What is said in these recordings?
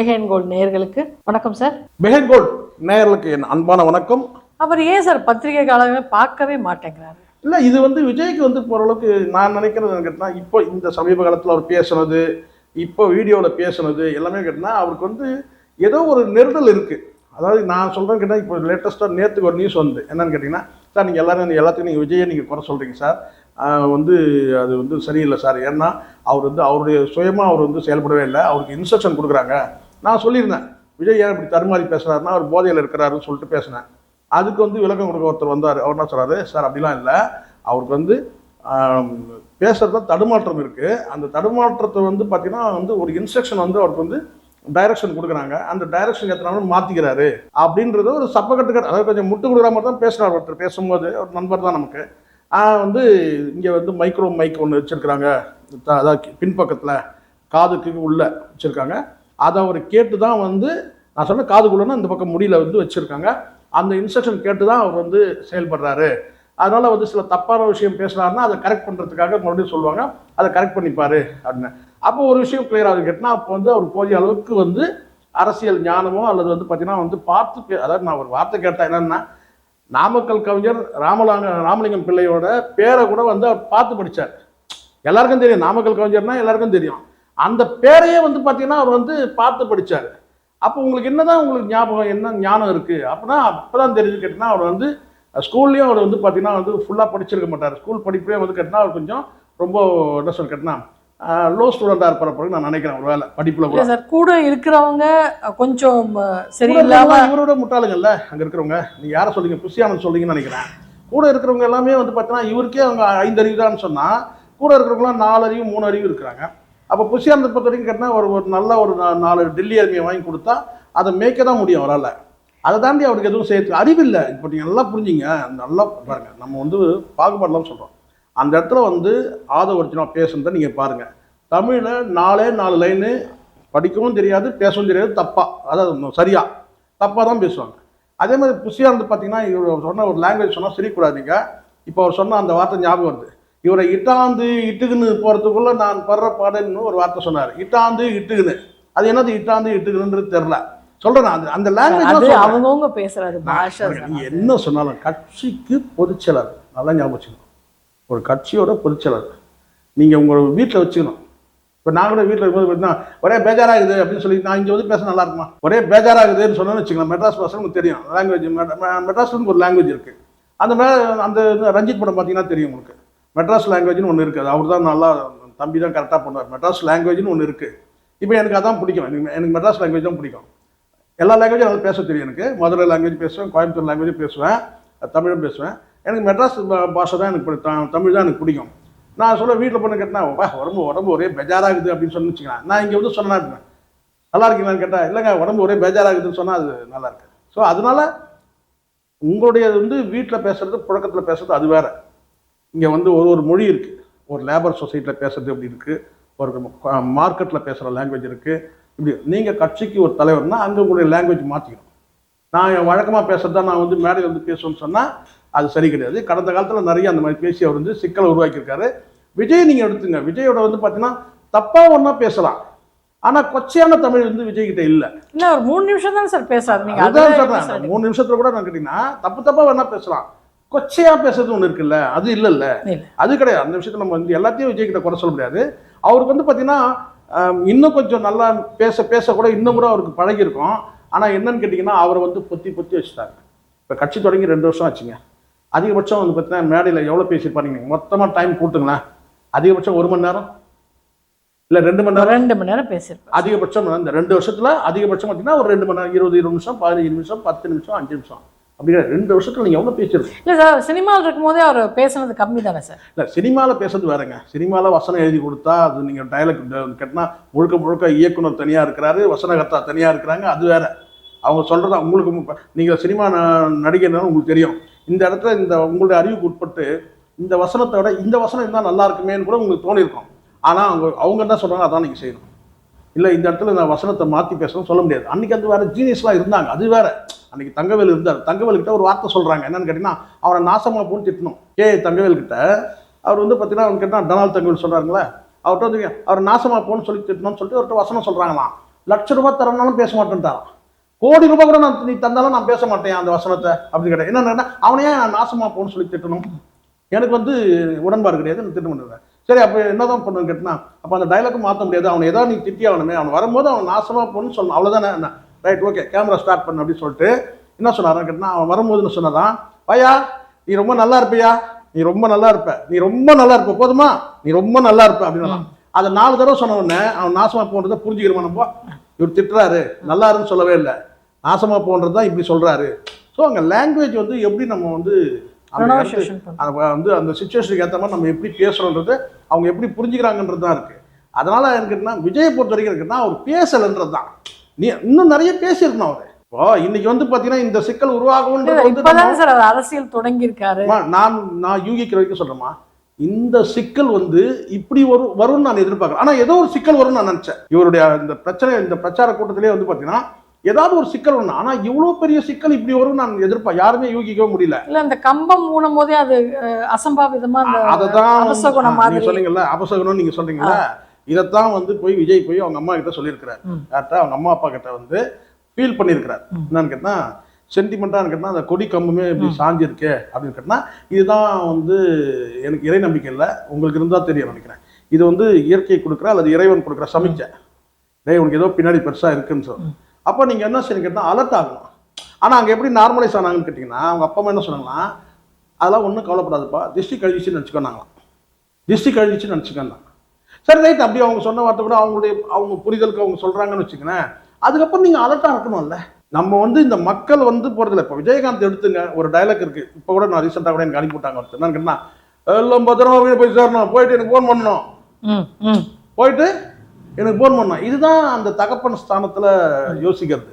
Megan gold நேயர்களுக்கு வணக்கம் sir. மெஹன்கோல் நேயர்களுக்கு என் அன்பான வணக்கம். அவர் ஏன் சார் பத்திரிகை காலமே பார்க்கவே மாட்டேங்கிறாரு? இல்லை இது வந்து விஜய்க்கு வந்து ஓரளவுக்கு நான் நினைக்கிறது கேட்டால் இப்போ இந்த சமீப காலத்தில் அவர் பேசுனது இப்போ வீடியோவில் பேசுனது எல்லாமே கேட்டால் அவருக்கு வந்து ஏதோ ஒரு நெருடல் இருக்குது அதாவது நான் சொல்கிறேன் கேட்டால் இப்போ லேட்டஸ்ட்டாக நேற்றுக்கு ஒரு நியூஸ் வந்து என்னன்னு கேட்டிங்கன்னா சார் நீங்கள் எல்லாரும் எல்லாத்துக்கும் நீங்கள் விஜயை நீங்கள் குறை சொல்கிறீங்க சார். வந்து அது வந்து சரியில்லை சார். ஏன்னா அவர் வந்து அவருடைய சுயமாக அவர் வந்து செயல்படவே இல்லை. அவருக்கு இன்ஸ்ட்ரக்ஷன் கொடுக்குறாங்க. நான் சொல்லியிருந்தேன். விஜய் ஏன் இப்படி தருமாறி பேசுகிறாருன்னா அவர் போதையில் இருக்கிறாருன்னு சொல்லிட்டு பேசினேன். அதுக்கு வந்து விளக்கம் கொடுக்க ஒருத்தர் வந்தார். அவர் என்ன சொல்கிறாரு சார் அப்படிலாம் இல்லை. அவருக்கு வந்து பேசுகிறது தான் தடுமாற்றம் இருக்குது அந்த தடுமாற்றத்தை வந்து பார்த்திங்கன்னா வந்து ஒரு இன்ஸ்ட்ரக்ஷன் வந்து அவருக்கு வந்து டைரக்ஷன் கொடுக்குறாங்க. அந்த டைரக்ஷன் எத்தனாலும் மாற்றிக்கிறாரு அப்படின்றது ஒரு சப்பக்கட்டுக்கட்டு அதாவது கொஞ்சம் முட்டு கொடுக்குற மாதிரி தான் பேசுகிறார் ஒருத்தர். பேசும்போது ஒரு நண்பர் தான் நமக்கு. வந்து இங்கே வந்து மைக்ரோ மைக் ஒன்று வச்சுருக்குறாங்க. அதாவது பின்பக்கத்தில் காதுக்கு உள்ளே வச்சுருக்காங்க. அதை அவர் கேட்டு தான் வந்து நான் சொன்ன காதுக்குள்ளனா இந்த பக்கம் முடியல வந்து வச்சுருக்காங்க. அந்த இன்ஸ்ட்ரக்ஷன் கேட்டு தான் அவர் வந்து செயல்படுறாரு. அதனால் வந்து சில தப்பான விஷயம் பேசுனாருன்னா அதை கரெக்ட் பண்ணுறதுக்காக மறுபடியும் சொல்லுவாங்க. அதை கரெக்ட் பண்ணிப்பாரு அப்படின்னு. அப்போ ஒரு விஷயம் கிளியர் ஆகுது. கேட்டால் அப்போ வந்து அவர் போதிய அளவுக்கு வந்து அரசியல் ஞானமோ அல்லது வந்து பார்த்தீங்கன்னா வந்து பார்த்து பே- அதாவது நான் ஒரு வார்த்தை கேட்டேன் என்னென்னா நாமக்கல் கவிஞர் ராமலாங்க ராமலிங்கம் பிள்ளையோட பேரை கூட வந்து அவர் பார்த்து படித்தார் எல்லாருக்கும் தெரியும். நாமக்கல் கவிஞர்னா எல்லாருக்கும் தெரியும். அந்த பேரையே வந்து பார்த்தீங்கன்னா அவர் வந்து பார்த்து படிச்சார். அப்போ உங்களுக்கு என்னதான் உங்களுக்கு ஞாபகம் என்ன ஞானம் இருக்கு? அப்படின்னா அப்பதான் தெரிஞ்சு கேட்டினா அவர் வந்து ஸ்கூல்லையும் அவர் வந்து பார்த்தீங்கன்னா வந்து ஃபுல்லாக படிச்சிருக்க மாட்டார். ஸ்கூல் படிப்பே வந்து கேட்டினா அவர் கொஞ்சம் ரொம்ப என்ன சொல்ல கேட்டினா லோ ஸ்டூடெண்டாக இருப்பார் பிறகு நான் நினைக்கிறேன் ஒரு வேலை படிப்பில் கூட. சார் கூட இருக்கிறவங்க கொஞ்சம் சரியில்லாம இருக்கிறவங்க இவரோட முட்டாளுங்கல்ல அங்க இருக்கிறவங்க. நீங்க யாரை சொல்றீங்க? புஷியானந்த் சொல்றீங்கன்னு நினைக்கிறேன். கூட இருக்கிறவங்க எல்லாமே வந்து பார்த்தீங்கன்னா இவருக்கே அவங்க ஐந்து அறிவு தான் சொன்னா கூட இருக்கிறவங்களாம் நாலு அறிவு மூணு அறிவு இருக்கிறாங்க. அப்போ புஷியானந்த் பொறுத்த வரைக்கும் கேட்டால் ஒரு ஒரு நல்ல ஒரு நாலு டெல்லி அருமையை வாங்கி கொடுத்தா அதை மேய்க்க தான் முடியும் அவரால். அதை தாண்டி அவருக்கு எதுவும் சேர்த்து அறிவு இல்லை. இப்போ நீங்கள் நல்லா புரிஞ்சுங்க. நல்லா பாருங்க. நம்ம வந்து பாகுபாடலாம் சொல்கிறோம் அந்த இடத்துல வந்து ஆதவர்ஜனா பேசுனதை நீங்கள் பாருங்கள் தமிழில் நாலே நாலு லைனு படிக்கவும் தெரியாது பேசவும் தெரியாது தப்பாக அதாவது சரியா. தப்பாக தான் பேசுவாங்க. அதே மாதிரி புஷியாக இருந்து பார்த்தீங்கன்னா இவர் சொன்ன ஒரு லாங்குவேஜ் சொன்னால் சிரிக்கூடாதீங்க இப்போ அவர் சொன்ன அந்த வார்த்தை ஞாபகம் வருது. இவரை இட்டாந்து இட்டுக்குன்னு போகிறதுக்குள்ள நான் படுற பாடுன்னு ஒரு வார்த்தை சொன்னார். இட்டாந்து இட்டுக்குன்னு. அது என்னது இட்டாந்து இட்டுக்குன்றது தெரில சொல்கிறேன் அந்த அந்த லாங்குவேஜ் அவங்கவுங்க பேசுறது பாஷா என்ன சொன்னாலும் கட்சிக்கு பொதுச்செயலர் நல்லா ஞாபகம் வச்சுக்கணும். ஒரு கட்சியோட பொதுச்செயலர் நீங்க உங்க வீட்டில் வச்சுக்கணும். இப்போ நான் கூட வீட்டில் இருக்கும்போது பார்த்தீங்கன்னா ஒரே பேஜாராகுது அப்படின்னு சொல்லி நான் இங்கே வந்து பேச நல்லா இருக்குமா? ஒரே பேஜாராகுதுன்னு சொன்னேன்னு வச்சுக்கலாம் மெட்ராஸ் பாஷை உங்களுக்கு தெரியும். லாங்குவேஜ் மெட்ராஸ்க்கு ஒரு லாங்குவேஜ் இருக்கு. அந்த மே அந்த ரஞ்சித் படம் பார்த்தீங்கன்னா தெரியும் உங்களுக்கு. மெட்ராஸ் லாங்குவேஜ்னு ஒன்று இருக்குது அவர் தான் நல்லா தம்பி தான் கரெக்டாக பண்ணுவார். மெட்ராஸ் லாங்குவேஜ்னு ஒன்று இருக்குது இப்போ எனக்கு அதான் பிடிக்கும். எனக்கு எனக்கு மெட்ராஸ் லாங்குவேஜ் தான் பிடிக்கும். எல்லா லாங்குவேஜும் நல்லா பேச தெரியும் எனக்கு. மதுரை லாங்குவேஜ் பேசுவேன் கோயம்புத்தூர் லாங்குவேஜ் பேசுவேன் தமிழும் பேசுவேன். எனக்கு மெட்ராஸ் பாஷை தான் எனக்கு பிடி- த- தமிழ் தான் எனக்கு பிடிக்கும். நான் சொல்ல வீட்டில் பண்ண கேட்டேன் வா உடம்பு உடம்பு ஒரே பெஜாராகுது அப்படின்னு சொன்னு வச்சுக்கலாம் நான் இங்கே வந்து சொன்னா நல்லா இருக்கீங்களான்னு கேட்டால் இல்லைங்க உடம்பு ஒரே பேஜாராகுதுன்னு சொன்னால் அது நல்லா இருக்கு ஸோ அதனால உங்களுடைய வந்து வீட்டில் பேசுறது புழக்கத்தில் பேசுறது அது வேறு. இங்கே வந்து ஒரு ஒரு மொழி இருக்குது ஒரு லேபர் சொசைட்டியில் பேசுறது அப்படி இருக்குது ஒரு மார்க்கெட்டில் பேசுகிற லாங்குவேஜ் இருக்குது இப்படி நீங்கள் கட்சிக்கு ஒரு தலைவர்னா அங்கே உங்களுடைய லாங்குவேஜ் மாற்றிக்கணும் நான் வழக்கமாக பேசுறது தான் நான் வந்து மேடையில் வந்து பேசுவேன்னு சொன்னால் அது சரி கிடையாது. கடந்த காலத்தில் நிறைய அந்த மாதிரி பேசி அவர் வந்து சிக்கலை உருவாக்கியிருக்காரு. விஜய் நீங்கள் எடுத்துங்க. விஜயோட வந்து பார்த்தீங்கன்னா தப்பாக ஒன்றா பேசலாம். ஆனால் கொச்சையான தமிழ் வந்து விஜய் கிட்ட இல்லை. இல்ல ஒரு மூணு நிமிஷம் தானே சார் பேசுறாரு. நீங்க அதுதான் சொல்றேன். மூணு நிமிஷத்துல கூட நான் கேட்டீங்கன்னா தப்பு தப்பா வேணா பேசலாம். கொச்சையா பேசுறது ஒண்ணு இருக்குல்ல அது இல்லைல்ல. இல்ல. அது கிடையாது. அந்த விஷயத்துல நம்ம வந்து எல்லாத்தையும் விஜய் கிட்ட குறை சொல்ல முடியாது. அவருக்கு வந்து பாத்தீங்கன்னா ஆம், இன்னும் கொஞ்சம் நல்லா பேச பேச கூட இன்னும் கூட அவருக்கு பழகிருக்கும் ஆனா என்னன்னு கேட்டீங்கன்னா அவரை வந்து பொத்தி பொத்தி வச்சுட்டாங்க. இப்ப கட்சி தொடங்கி ரெண்டு வருஷம் ஆச்சுங்க. அதிகபட்சம் வந்து பார்த்தீங்கன்னா மேடையில் எவ்வளோ பேசியிருப்பாருங்க மொத்தமாக டைம் கூட்டுங்களேன். அதிகபட்சம் ஒரு மணி நேரம்? இல்லை ரெண்டு மணி நேரம்? ரெண்டு மணி நேரம் பேசியிருப்பாரு. அதிகபட்சம் இந்த ரெண்டு வருஷத்துல அதிகபட்சம் பார்த்தீங்கன்னா ஒரு ரெண்டு மணி நேரம் இருபது இருபது நிமிஷம் பதினஞ்சு நிமிஷம் பத்து நிமிஷம் அஞ்சு நிமிஷம். அப்படிங்கிற ரெண்டு வருஷத்துல நீங்க எவ்வளவு பேசியிருக்கீங்க? இல்ல சார் சினிமாவில் இருக்கும் போதே அவர் பேசுனது கம்மி தானே சார். இல்ல சினிமால பேசுறது வேறங்க. சினிமால வசனம் எழுதி கொடுத்தா அது நீங்க டைலாக் கேட்டினா முழுக்க முழுக்க இயக்குனர் தனியா இருக்கிறாரு வசனகர்த்தா தனியா இருக்கிறாங்க அது வேற. அவங்க சொல்றதா உங்களுக்கு மு- நீங்க சினிமா ந- நடிகர்னால உங்களுக்கு தெரியும். இந்த இடத்துல இந்த உங்களுடைய அறிவுக்கு உட்பட்டு இந்த வசனத்தை விட இந்த வசனம் இருந்தால் நல்லா இருக்குமேன்னு கூட உங்களுக்கு தோணியிருக்கும். ஆனா அவங்க அவங்க என்ன சொல்றாங்க அதான் நீங்க செய்யணும். இல்லை இந்த இடத்துல நான் வசனத்தை மாற்றி பேசணும் சொல்ல முடியாது. அன்றைக்கி அது வேறு ஜீனியஸ்லாம் இருந்தாங்க. அது வேற. அன்னைக்கு தங்கவேல் இருந்தார். தங்கவேல்கிட்ட ஒரு வார்த்தை சொல்கிறாங்க என்னன்னு கேட்டிங்கன்னா அவரை நாசமாக போன்னு திட்டணும். கே தங்கவேல்கிட்ட அவர் வந்து பார்த்தீங்கன்னா அவன் கேட்டால் டொனால்ட் தங்கவேல் சொல்கிறாங்களே அவர்கிட்ட வந்து அவர் நாசமாக போன்னு சொல்லி திட்டணும்னு சொல்லிட்டு அவர்கிட்ட வசனம் சொல்கிறாங்களாம் லட்ச ரூபாய் தரணும்னாலும் பேச மாட்டேன்ட்டான் கோடி ரூபாய் கூட நான் நீ தந்தாலும் நான் பேச மாட்டேன் அந்த வசனத்தை. அப்படின்னு கேட்டேன் என்னன்னா அவனையே நான் நாசமாக போன்னு சொல்லி திட்டணும்? எனக்கு வந்து உடன்பாடு கிடையாது. நான் திட்டம் பண்ணுறேன் சரி அப்போ என்னதான் பண்ணுன்னு கேட்டினா அப்போ அந்த டைலாக் மாற்ற முடியாது. அவனை ஏதாவது நீ திட்டி ஆகணுமே. அவன் வரும்போது அவன் நாசமா போன்னு சொல்லணும். அவ்வளோதானே ரைட் ஓகே கேமரா ஸ்டார்ட் பண்ணு அப்படின்னு சொல்லிட்டு என்ன சொன்னாரான்னு கேட்டினா அவன் வரும்போது என்ன சொன்னதான் பையா நீ ரொம்ப நல்லா இருப்பியா? நீ ரொம்ப நல்லா இருப்ப. நீ ரொம்ப நல்லா இருப்ப. போதுமா? நீ ரொம்ப நல்லா இருப்ப. அப்படின்னு அதை நாலு தடவை சொன்ன உடனே அவன் நாசமா போன்றதை புரிஞ்சுக்கிறோமா நம்ம இவர் திட்டுறாரு. நல்லா இருன்னு சொல்லவே இல்லை. நாசமா போன்றது தான் இப்படி சொல்றாரு. ஸோ அங்கே லாங்குவேஜ் வந்து எப்படி நம்ம வந்து அந்த வந்து அந்த சுச்சுவேஷனுக்கு ஏற்ற மாதிரி நம்ம எப்படி பேசுறோன்றது அவங்க எப்படி புரிஞ்சுக்கிறாங்கன்றது தான் இருக்கு. அதனால எனக்கு என்ன விஜயை பொறுத்த வரைக்கும் இருக்குன்னா அவர் பேசலைன்றது தான். நீ இன்னும் நிறைய பேசியிருக்கணும் அவர். இப்போ இன்னைக்கு வந்து பார்த்தீங்கன்னா இந்த சிக்கல் அவர் அரசியல் தொடங்கி இருக்காரு அம்மா, நான் நான் யூகிக்கிற வரைக்கும் சொல்றேமா இந்த சிக்கல் வந்து இப்படி வரும் வரும்னு நான் எதிர்பார்க்கறேன் ஆனா ஏதோ ஒரு சிக்கல் வரும்னு நான் நினைச்சேன். இவருடைய இந்த பிரச்சனை இந்த பிரச்சார கூட்டத்திலே வந்து பாத்தீங்கன்னா ஏதாவது ஒரு சிக்கல் வரும் ஆனா இவ்வளவு பெரிய சிக்கல் இப்படி வரும்னு நான் எதிர்ப்பா யாருமே யூகிக்கவே முடியல. இல்ல அந்த கம்பம் ஊனும் போதே அது அஹ், அசம்பாவிதமா அந்த அததான் நீங்க சொன்னீங்கல்ல அபசகுணம் நீங்க சொல்றீங்கல்ல இதைத்தான் வந்து போய் விஜய் போய் அவங்க அம்மா கிட்ட சொல்லியிருக்கிறார். யார்கிட்ட அவங்க அம்மா அப்பா கிட்ட வந்து ஃபீல் பண்ணியிருக்கிறார். என்னன்னு கேட்டா சென்டிமெண்ட்டாக கேட்டால் அந்த கொடி கம்புமே இப்படி சாஞ்சிருக்கே அப்படின்னு கேட்டா இதுதான் வந்து எனக்கு இறை நம்பிக்கை இல்லை. உங்களுக்கு இருந்தால் தெரியும் நினைக்கிறேன். இது வந்து இயற்கை கொடுக்குற அல்லது இறைவன் கொடுக்குற சமிக்கை டேய் உனக்கு ஏதோ பின்னாடி பெருசாக இருக்குன்னு சொல்லு. அப்போ நீங்கள் என்ன செய்யணும் கேட்டால் அலர்ட் ஆகணும் ஆனால் அங்கே எப்படி நார்மலைஸ் ஆனாங்கன்னு கேட்டிங்கன்னா அவங்க அப்பா அம்மா என்ன சொன்னாங்கன்னா அதெல்லாம் ஒன்றும் கவலைப்படாதுப்பா. திருஷ்டி கழிச்சுன்னு நினச்சிக்கோனாங்களாம் திருஷ்டி கழிச்சுன்னு நினச்சிக்கோங்க சரி ரைட் அப்படி அவங்க சொன்ன வார்த்தை கூட அவங்களுடைய அவங்க புரிதலுக்கு அவங்க சொல்கிறாங்கன்னு வச்சுக்கோங்களேன். அதுக்கப்புறம் நீங்கள் அலர்ட்டாக இருக்கணும்ல. நம்ம வந்து இந்த மக்கள் வந்து போகிறதில்ல இப்போ விஜயகாந்த் எடுத்துங்க ஒரு டைலாக் இருக்குது இப்போ கூட நான் ரீசெண்டாக கூட எனக்கு அனுப்பி விட்டாங்க ஒருத்தர் என்னன்னு கேட்டா எல்லாம் பத்திரமா போய் சேரணும் போயிட்டு எனக்கு ஃபோன் பண்ணணும். ம் ம். போயிட்டு எனக்கு ஃபோன் பண்ணோம் இதுதான் அந்த தகப்பன் ஸ்தானத்தில் யோசிக்கிறது.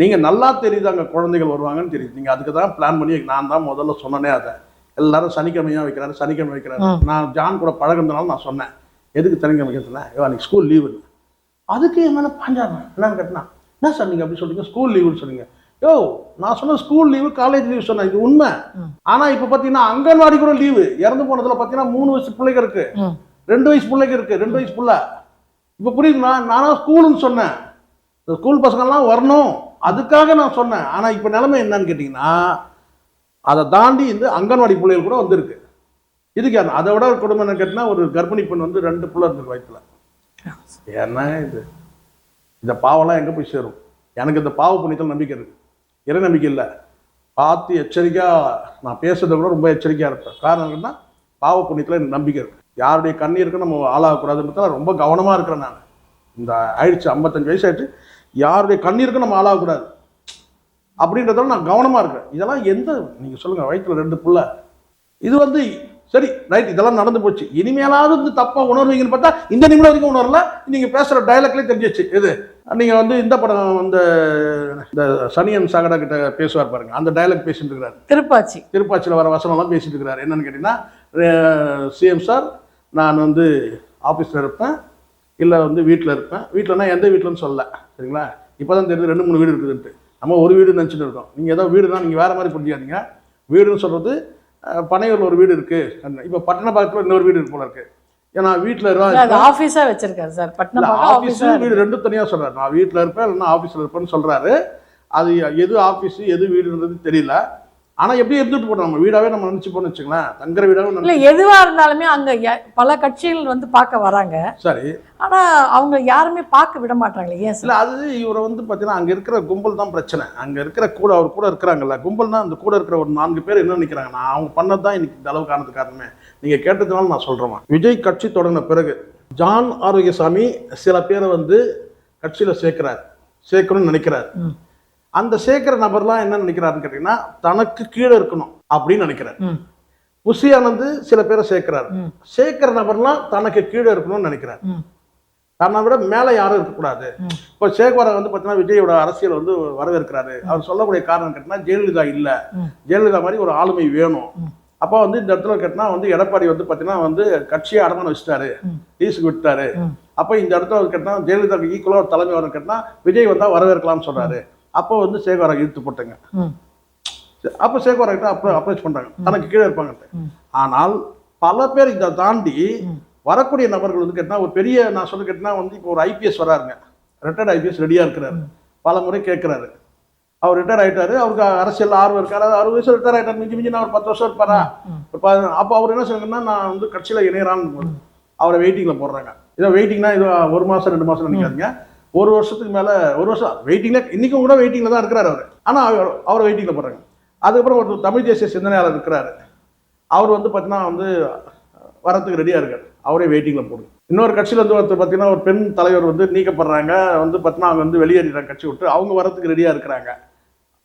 நீங்கள் நல்லா தெரியுது அங்கே குழந்தைகள் வருவாங்கன்னு தெரியுது. நீங்கள் அதுக்கு தான் பிளான் பண்ணி நான் தான் முதல்ல சொன்னனே அதை. எல்லாரும் சனிக்கிழமையாக வைக்கிறாரு சனிக்கிழமை வைக்கிறாரு. நான் ஜான் கூட பழகுனதுனால நான் சொன்னேன். எதுக்கு சனிக்கிழமை வைக்கிறதுனா ஸ்கூல் லீவு அதுக்கு என் மேலே பாஞ்சாங்க என்னன்னு கேட்டினா என்ன சார் நீங்கள் அப்படி சொல்றீங்க? ஸ்கூல் லீவுன்னு சொன்னீங்க. யோ நான் சொன்ன ஸ்கூல் லீவு காலேஜ் லீவு சொன்னேன். இது உண்மை. ஆனால் இப்போ பார்த்தீங்கன்னா அங்கன்வாடி கூட லீவு இறந்து போனதுல பார்த்தீங்கன்னா மூணு வயசு பிள்ளைங்க இருக்கு. ரெண்டு வயசு பிள்ளைங்க இருக்கு. ரெண்டு வயசு புள்ள. இப்போ புரியுதுங்களா? நானும் ஸ்கூலுன்னு சொன்னேன். இந்த ஸ்கூல் பசங்கள்லாம் வரணும். அதுக்காக நான் சொன்னேன். ஆனால் இப்போ நிலைமை என்னன்னு கேட்டிங்கன்னா அதை தாண்டி இந்த அங்கன்வாடி பிள்ளைகள் கூட வந்திருக்கு. இதுக்கு யார்? அதை விட குடும்பம் என்ன கேட்டினா ஒரு கர்ப்பிணி பெண் வந்து ரெண்டு பிள்ளை இருந்திருக்கு வயிற்றில் ஏன்னா இது? இந்த பாவெல்லாம் எங்கே போய் சேரும்? எனக்கு இந்த பாவ புண்ணியத்தில் நம்பிக்கை இருக்கு. இறை நம்பிக்கை இல்லை. பார்த்து எச்சரிக்கையாக நான் பேசுறதை விட ரொம்ப எச்சரிக்கையாக இருப்பேன். காரணம் என்னன்னா பாவ புண்ணியத்தில் எனக்கு நம்பிக்கை இருக்கு. யாருடைய கண்ணீருக்கு நம்ம ஆளாகக்கூடாதுன்றதுல ரொம்ப கவனமாக இருக்கிறேன் நான். இந்த ஆயிடுச்சு ஐம்பத்தஞ்சு வயசு ஆயிடுச்சு யாருடைய கண்ணீருக்கு நம்ம ஆளாகக்கூடாது. அப்படின்றதால நான் கவனமாக இருக்கிறேன். இதெல்லாம் எந்த நீங்கள் சொல்லுங்கள் வயிற்றுல ரெண்டு புள்ள. இது வந்து சரி ரைட் இதெல்லாம் நடந்து போச்சு. இனிமேலாவது வந்து தப்பாக உணர்வீங்கன்னு பார்த்தா இந்த நிமிடம் வரைக்கும் உணரல. நீங்கள் பேசுகிற டைலாக்லேயே தெரிஞ்சிச்சு இது நீங்கள் வந்து இந்த படம் இந்த இந்த சனியன் சாகடா கிட்ட பேசுவார் பாருங்க. அந்த டைலாக் பேசிட்டு இருக்கிறார் திருப்பாச்சி. திருப்பாச்சியில் வர வசனம்லாம் பேசிட்டு இருக்கிறார் என்னன்னு கேட்டிங்கன்னா சிஎம் சார் நான் வந்து ஆஃபீஸில் இருப்பேன் இல்லை வந்து வீட்டில் இருப்பேன். வீட்டிலனா எந்த வீட்டிலன்னு சொல்லல சரிங்களா? இப்போ தான் தெரியுது ரெண்டு மூணு வீடு இருக்குதுன்ட்டு. நம்ம ஒரு வீடு நினச்சிட்டு இருக்கோம். நீங்கள் ஏதோ வீடுனா நீங்கள் வேறு மாதிரி புரிஞ்சுக்காதீங்க. வீடுன்னு சொல்கிறது பனையூரில் ஒரு வீடு இருக்குது இப்போ பட்டணப்பாக்கத்தில் இன்னொரு வீடு இருக்கு போல இருக்கு. ஏன்னா வீட்டில் இருப்பேன் ஆபீஸா வச்சிருக்காரு சார். பக்கம் ஆஃபீஸு வீடு ரெண்டும் தனியாக சொல்கிறார் நான் வீட்டில் இருப்பேன் இல்லைன்னா ஆஃபீஸில் இருப்பேன்னு சொல்கிறாரு அது எது ஆஃபீஸு எது வீடுன்றது தெரியல. ஆனால் எப்படி இருந்துட்டு போட்டோம் நம்ம? வீடாவே நம்ம நினச்சிப்போம்னு வச்சுங்களேன் தங்குற வீடாவே இல்ல நினைச்சு எதுவா இருந்தாலுமே அங்க பல கட்சிகள் வந்து பார்க்க வராங்க. சரி. ஆனா அவங்க யாருமே பார்க்க விட மாட்டாங்களே ஏன் இல்லை அது இவரை வந்து பார்த்தீங்கன்னா அங்கே இருக்கிற கும்பல் தான் பிரச்சனை. அங்கே இருக்கிற கூட அவர் கூட இருக்கிறாங்கல்ல. கும்பல்னா அந்த கூட இருக்கிற ஒரு நான்கு பேர் என்ன நினைக்கிறாங்க நான் அவங்க பண்ணது தான் இன்னைக்கு இந்த அளவுக்கு ஆனது காரணமே. நீங்கள் கேட்டதுனால நான் சொல்கிறேன் விஜய் கட்சி தொடங்கின பிறகு ஜான் ஆரோக்கியசாமி சில பேரை வந்து கட்சியில் சேர்க்கிறார். சேர்க்கணும்னு நினைக்கிறார். அந்த சேர்க்கிற நபர்லாம் என்ன நினைக்கிறாருன்னு கேட்டிங்கன்னா தனக்கு கீழே இருக்கணும் அப்படின்னு நினைக்கிறார். ம். புஷி ஆனந்து சில பேரை சேர்க்கிறார். சேர்க்கிற நபர்லாம் தனக்கு கீழே இருக்கணும்னு நினைக்கிறார். தன்னை விட மேலே யாரும் இருக்கக்கூடாது. இப்போ சேகுவாரை வந்து பார்த்தீங்கன்னா விஜயோட அரசியல் வந்து வரவேற்கிறாரு. அவர் சொல்லக்கூடிய காரணம் கேட்டினா ஜெயலலிதா இல்லை. ஜெயலலிதா மாதிரி ஒரு ஆளுமை வேணும். அப்போ வந்து இந்த இடத்துல கேட்டினா வந்து எடப்பாடி வந்து பார்த்தீங்கன்னா வந்து கட்சியை அடமான வச்சுட்டாரு. லீஸுக்கு விட்டாரு. அப்போ இந்த இடத்துல கேட்டினா ஜெயலலிதாவுக்கு ஈக்குவலாக ஒரு தலைமை வரும் கேட்டினா விஜய் வந்தால் வரவேற்கலாம்னு சொல்றாரு. அப்போ வந்து சேகுவாரை இழுத்து போட்டுங்க. அப்போ சேகுவாரை கிட்ட அப்ரோ அப்ரோச் பண்ணுறாங்க தனக்கு கீழே இருப்பாங்க. ஆனால் பல பேர் இதை தாண்டி. வரக்கூடிய நபர்கள் வந்து கேட்டினா ஒரு பெரிய நான் சொல்ல கேட்டினா வந்து இப்போ ஒரு ஐபிஎஸ் வராருங்க. ரிட்டையர்ட் ஐபிஎஸ் ரெடியாக இருக்கிறாரு. பல முறை கேட்குறாரு. அவர் ரிட்டையர் ஆயிட்டாரு. அவருக்கு அரசியல் ஆர்வம் இருக்காரு அறுபது வயசு ரிட்டையர் ஆயிட்டாரு. மிஞ்சி மிஞ்சி நான் ஒரு பத்து வருஷம் இருப்பாரா. ஒரு அப்போ அவர் என்ன சொல்லுங்கன்னா நான் வந்து கட்சியில் இணையறான்னு அவரை வெயிட்டிங்கில் போடுறாங்க. இதோ வெயிட்டிங்னா இது ஒரு மாதம் ரெண்டு மாதம் நினைக்காதீங்க. ஒரு வருஷத்துக்கு மேலே ஒரு வருஷம் வெயிட்டிங்கில் இன்றைக்கும் கூட வெயிட்டிங்கில் தான் இருக்கிறார் அவர். ஆனால் அவர் அவரை வெயிட்டிங்கில் போடுறாங்க. அதுக்கப்புறம் ஒரு தமிழ் தேசிய சிந்தனையாளர் இருக்கிறாரு. அவர் வந்து பார்த்தீங்கன்னா வந்து வரத்துக்கு ரெடியாக இருக்கார். அவரே வெயிட்டிங்கில் போடுங்க. இன்னொரு கட்சியில் வந்து ஒருத்தர் பார்த்தீங்கன்னா ஒரு பெண் தலைவர் வந்து நீக்கப்படுறாங்க. வந்து பார்த்தீங்கன்னா அவங்க வந்து வெளியேறிடுறாங்க கட்சி விட்டு அவங்க வரத்துக்கு ரெடியாக இருக்கிறாங்க.